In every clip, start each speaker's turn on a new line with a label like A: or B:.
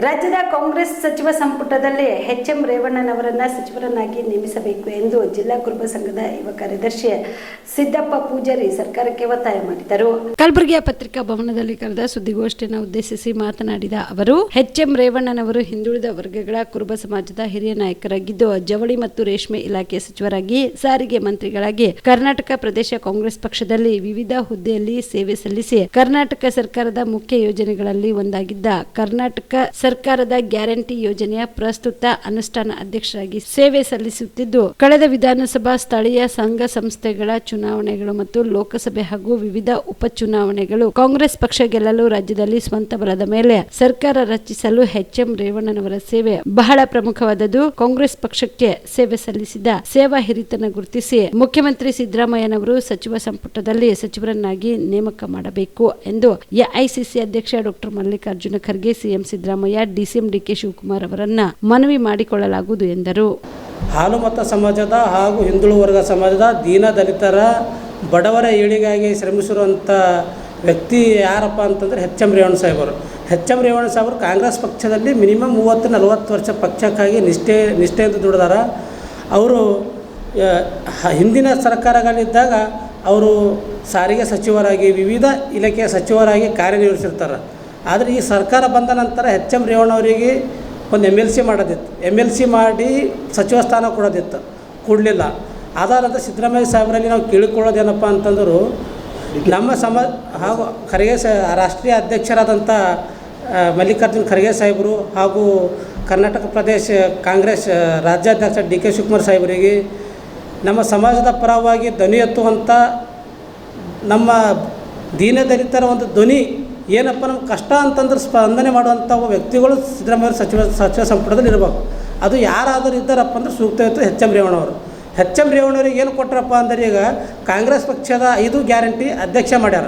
A: ರಾಜ್ಯದ ಕಾಂಗ್ರೆಸ್ ಸಚಿವ ಸಂಪುಟದಲ್ಲಿ ಎಚ್ ಎಂ ರೇವಣ್ಣನವರನ್ನ ಸಚಿವರನ್ನಾಗಿ ನೇಮಿಸಬೇಕು ಎಂದು ಜಿಲ್ಲಾ ಕುರುಬ ಸಂಘದ ಯುವ ಕಾರ್ಯದರ್ಶಿ ಸಿದ್ದಪ್ಪ ಪೂಜಾರಿ ಸರ್ಕಾರಕ್ಕೆ ಒತ್ತಾಯ ಮಾಡಿದರು. ಕಲಬುರಗಿಯ ಪತ್ರಿಕಾ ಭವನದಲ್ಲಿ ಕರೆದ ಸುದ್ದಿಗೋಷ್ಠಿಯನ್ನು ಉದ್ದೇಶಿಸಿ ಮಾತನಾಡಿದ ಅವರು ಎಚ್ ಎಂ ರೇವಣ್ಣನವರು ಹಿಂದುಳಿದ ವರ್ಗಗಳ ಕುರುಬ ಸಮಾಜದ ಹಿರಿಯ ನಾಯಕರಾಗಿದ್ದು, ಜವಳಿ ಮತ್ತು ರೇಷ್ಮೆ ಇಲಾಖೆ ಸಚಿವರಾಗಿ, ಸಾರಿಗೆ ಮಂತ್ರಿಗಳಾಗಿ ಕರ್ನಾಟಕ ಪ್ರದೇಶ ಕಾಂಗ್ರೆಸ್ ಪಕ್ಷದಲ್ಲಿ ವಿವಿಧ ಹುದ್ದೆಯಲ್ಲಿ ಸೇವೆ ಸಲ್ಲಿಸಿ ಕರ್ನಾಟಕ ಸರ್ಕಾರದ ಮುಖ್ಯ ಯೋಜನೆಗಳಲ್ಲಿ ಒಂದಾಗಿದ್ದ ಕರ್ನಾಟಕ ಸರ್ಕಾರದ ಗ್ಯಾರಂಟಿ ಯೋಜನೆಯ ಪ್ರಸ್ತುತ ಅನುಷ್ಠಾನ ಅಧ್ಯಕ್ಷರಾಗಿ ಸೇವೆ ಸಲ್ಲಿಸುತ್ತಿದ್ದು, ಕಳೆದ ವಿಧಾನಸಭಾ ಸ್ಥಳೀಯ ಸಂಘ ಸಂಸ್ಥೆಗಳ ಚುನಾವಣೆಗಳು ಮತ್ತು ಲೋಕಸಭೆ ಹಾಗೂ ವಿವಿಧ ಉಪಚುನಾವಣೆಗಳು ಕಾಂಗ್ರೆಸ್ ಪಕ್ಷ ಗೆಲ್ಲಲು ರಾಜ್ಯದಲ್ಲಿ ಸ್ವಂತ ಬಲದ ಮೇಲೆ ಸರ್ಕಾರ ರಚಿಸಲು ಎಚ್ ಎಂ ರೇವಣ್ಣನವರ ಸೇವೆ ಬಹಳ ಪ್ರಮುಖವಾದದ್ದು. ಕಾಂಗ್ರೆಸ್ ಪಕ್ಷಕ್ಕೆ ಸೇವೆ ಸಲ್ಲಿಸಿದ ಸೇವಾ ಹಿರಿತನ ಗುರುತಿಸಿ ಮುಖ್ಯಮಂತ್ರಿ ಸಿದ್ದರಾಮಯ್ಯನವರು ಸಚಿವ ಸಂಪುಟದಲ್ಲಿ ಸಚಿವರನ್ನಾಗಿ ನೇಮಕ ಮಾಡಬೇಕು ಎಂದು ಎಐಸಿಸಿ ಅಧ್ಯಕ್ಷ doctor Mallikarjuna Kharge, CM Siddaramaiah DCM DK Shivakumar ಅವರನ್ನ ಮನವಿ ಮಾಡಿಕೊಳ್ಳಲಾಗುವುದು ಎಂದರು.
B: ಹಾಲು ಮತ ಸಮಾಜದ ಹಾಗೂ ಹಿಂದುಳು ವರ್ಗ ಸಮಾಜದ ದೀನ ದಲಿತರ ಬಡವರ ಏಳಿಗಾಗಿ ಶ್ರಮಿಸಿರುವಂಥ ವ್ಯಕ್ತಿ ಯಾರಪ್ಪ ಅಂತಂದರೆ ಎಚ್ ಎಂ ರೇವಣ್ಣ ಸಾಹೇಬರು ಎಚ್ ಎಂ ರೇವಣ್ಣ ಸಾಹೇಬರು ಕಾಂಗ್ರೆಸ್ ಪಕ್ಷದಲ್ಲಿ ಮಿನಿಮಮ್ ಮೂವತ್ತು ನಲವತ್ತು ವರ್ಷ ಪಕ್ಷಕ್ಕಾಗಿ ನಿಷ್ಠೆ, ನಿಷ್ಠೆಯಿಂದ ದುಡಿದಾರ. ಅವರು ಹಿಂದಿನ ಸರ್ಕಾರಗಳಿದ್ದಾಗ ಅವರು ಸಾರಿಗೆ ಸಚಿವರಾಗಿ, ವಿವಿಧ ಇಲಾಖೆಯ ಸಚಿವರಾಗಿ ಕಾರ್ಯನಿರ್ವಹಿಸಿರ್ತಾರೆ. ಆದರೆ ಈ ಸರ್ಕಾರ ಬಂದ ನಂತರ ಎಚ್ ಎಂ ರೇವಣ್ಣವರಿಗೆ ಒಂದು ಎಂ ಎಲ್ ಸಿ ಮಾಡೋದಿತ್ತು. ಎಂ ಎಲ್ ಸಿ ಮಾಡಿ ಸಚಿವ ಸ್ಥಾನ ಕೊಡೋದಿತ್ತು. ಕೊಡಲಿಲ್ಲ. ಆಧಾರದ ಸಿದ್ದರಾಮಯ್ಯ ಸಾಹೇಬರಲ್ಲಿ ನಾವು ಕೇಳಿಕೊಳ್ಳೋದೇನಪ್ಪ ಅಂತಂದರು ನಮ್ಮ ಸಮ ಹಾಗೂ ಖರ್ಗೆ ಸ ರಾಷ್ಟ್ರೀಯ ಅಧ್ಯಕ್ಷರಾದಂಥ ಮಲ್ಲಿಕಾರ್ಜುನ್ ಖರ್ಗೆ ಸಾಹೇಬರು ಹಾಗೂ ಕರ್ನಾಟಕ ಪ್ರದೇಶ ಕಾಂಗ್ರೆಸ್ ರಾಜ್ಯಾಧ್ಯಕ್ಷ ಡಿ ಕೆ ಶಿವಕುಮಾರ್ ಸಾಹೇಬರಿಗೆ ನಮ್ಮ ಸಮಾಜದ ಪರವಾಗಿ ಧ್ವನಿ ಎತ್ತುವಂಥ ನಮ್ಮ ದೀನದಲಿತರ ಒಂದು ಧ್ವನಿ ಏನಪ್ಪ ನಮ್ಮ ಕಷ್ಟ ಅಂತಂದ್ರೆ ಸ್ಪಂದನೆ ಮಾಡುವಂಥ ವ್ಯಕ್ತಿಗಳು ಸಿದ್ದರಾಮಯ್ಯ ಸಚಿವ ಸಚಿವ ಸಂಪುಟದಲ್ಲಿ ಇರಬೇಕು. ಅದು ಯಾರಾದರೂ ಇದ್ದಾರಪ್ಪ ಅಂದ್ರೆ ಸೂಕ್ತ ಇತ್ತು ಎಚ್ ಎಂ ರೇವಣ್ಣವರು ಎಚ್ ಎಂ ರೇವಣ್ಣವ್ರಿಗೆ ಏನು ಕೊಟ್ಟರಪ್ಪ ಅಂದ್ರೆ ಈಗ ಕಾಂಗ್ರೆಸ್ ಪಕ್ಷದ ಐದು ಗ್ಯಾರಂಟಿ ಅಧ್ಯಕ್ಷ ಮಾಡ್ಯಾರ.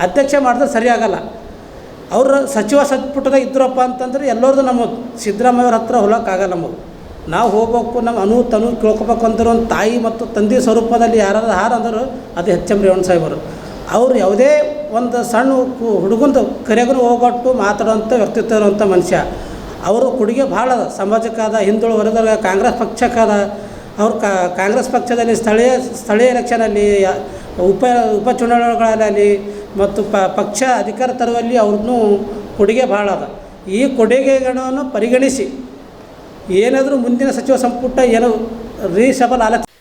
B: ಅಧ್ಯಕ್ಷ ಮಾಡಿದ್ರೆ ಸರಿಯಾಗಲ್ಲ. ಅವರು ಸಚಿವ ಸಂಪುಟದಾಗ ಇದ್ರಪ್ಪ ಅಂತಂದ್ರೆ ಎಲ್ಲರದು ನಮ್ಮ ಸಿದ್ದರಾಮಯ್ಯವ್ರ ಹತ್ರ ಹೊಲಕ್ಕಾಗಲ್ಲ ನಮಗೆ. ನಾವು ಹೋಗ್ಬೇಕು ನಮ್ಮ ಅನು ತನು ಕೇಳ್ಕೊಬೇಕು ಅಂದ್ರೆ ಒಂದು ತಾಯಿ ಮತ್ತು ತಂದೆ ಸ್ವರೂಪದಲ್ಲಿ ಯಾರಾದ್ರು ಹಾರ ಅಂದರು ಅದು ಎಚ್ ಎಂ ರೇವಣ್ಣ ಸಾಹೇಬರು. ಅವರು ಯಾವುದೇ ಒಂದು ಸಣ್ಣ ಹುಡುಗಂದು ಕರೆಗರು ಹೋಗೊಟ್ಟು ಮಾತಾಡುವಂಥ ವ್ಯಕ್ತಿತ್ವ ಇರುವಂಥ ಮನುಷ್ಯ. ಅವರು ಕೊಡುಗೆ ಭಾಳ ಅದ ಸಮಾಜಕ್ಕಾದ ಹಿಂದುಳು ವರ್ಗದ, ಕಾಂಗ್ರೆಸ್ ಪಕ್ಷಕ್ಕಾದ, ಅವ್ರು ಕಾಂಗ್ರೆಸ್ ಪಕ್ಷದಲ್ಲಿ ಸ್ಥಳೀಯ ಸ್ಥಳೀಯ ಎಲೆಕ್ಷನಲ್ಲಿ, ಉಪ ಉಪ ಉಪಚುನಾವಣೆಗಳಲ್ಲಿ ಮತ್ತು ಪಕ್ಷ ಅಧಿಕಾರ ತರುವಲ್ಲಿ ಅವ್ರನ್ನೂ ಕೊಡುಗೆ ಭಾಳ ಅದ. ಈ ಕೊಡುಗೆಗಳನ್ನು ಪರಿಗಣಿಸಿ ಏನಾದರೂ ಮುಂದಿನ ಸಚಿವ ಸಂಪುಟ ಏನು ರೀಸಬಲ್ ಆಲೋಚನೆ